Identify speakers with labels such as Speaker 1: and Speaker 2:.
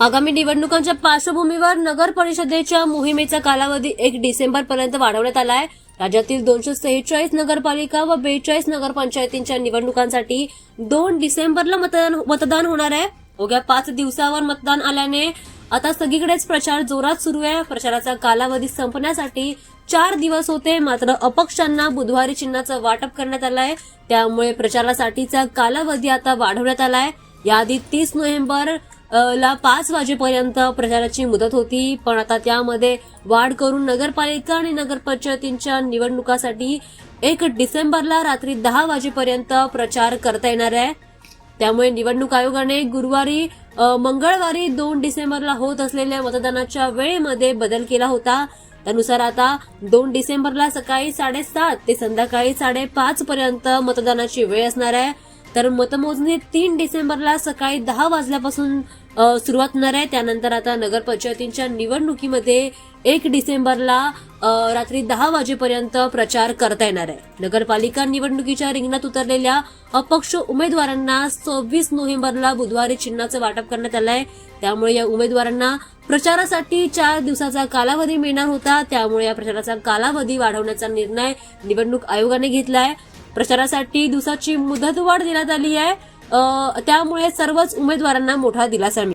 Speaker 1: आगामी निवडणुकांच्या पार्श्वभूमीवर नगर परिषदेच्या मोहिमेचा कालावधी एक डिसेंबर पर्यंत वाढवण्यात आहे राज्यातील दोनशे सेहेचाळीस नगरपालिका व बेचाळीस नगरपंचायतींच्या निवडणुकांसाठी दोन डिसेंबरला मतदान मतदान होणार आहे. अवघ्या पाच दिवसावर मतदान आल्याने आता सगळीकडेच प्रचार जोरात सुरू आहे. प्रचाराचा कालावधी संपण्यासाठी चार दिवस होते. मात्र अपक्षांना बुधवारी चिन्हाचं वाटप करण्यात आलंय. त्यामुळे प्रचारासाठीचा कालावधी आता वाढवण्यात आलाय. याआधी तीस नोव्हेंबर ला पाच वाजेपर्यंत प्रचाराची मुदत होती पण आता त्यामध्ये वाढ करून नगरपालिका आणि नगरपंचायतींच्या निवडणुकासाठी एक डिसेंबरला रात्री दहा वाजेपर्यंत प्रचार करता येणार आहे. त्यामुळे निवडणूक आयोगाने गुरुवारी मंगळवारी दोन डिसेंबरला होत असलेल्या मतदानाच्या वेळेमध्ये बदल केला होता. त्यानुसार आता दोन डिसेंबरला सकाळी साडेसात ते संध्याकाळी साडेपाच पर्यंत मतदानाची वेळ असणार आहे. तर मतमोजणी तीन डिसेंबरला सकाळी दहा वाजल्यापासून सुरुवात होणार आहे. त्यानंतर आता नगरपंचायतींच्या निवडणुकीमध्ये एक डिसेंबरला रात्री दहा वाजेपर्यंत प्रचार करता येणार आहे. नगरपालिका निवडणुकीच्या रिंगणात उतरलेल्या अपक्ष उमेदवारांना सव्वीस नोव्हेंबरला बुधवारी चिन्हाचं वाटप करण्यात आलं आहे. त्यामुळे या उमेदवारांना प्रचारासाठी चार दिवसाचा कालावधी मिळणार होता. त्यामुळे या प्रचाराचा कालावधी वाढवण्याचा निर्णय निवडणूक आयोगाने घेतला आहे. प्रचारासाठी दिवसाची मुदतवाढ देण्यात आली आहे. त्यामुळे सर्वच उमेदवारांना मोठा दिलासा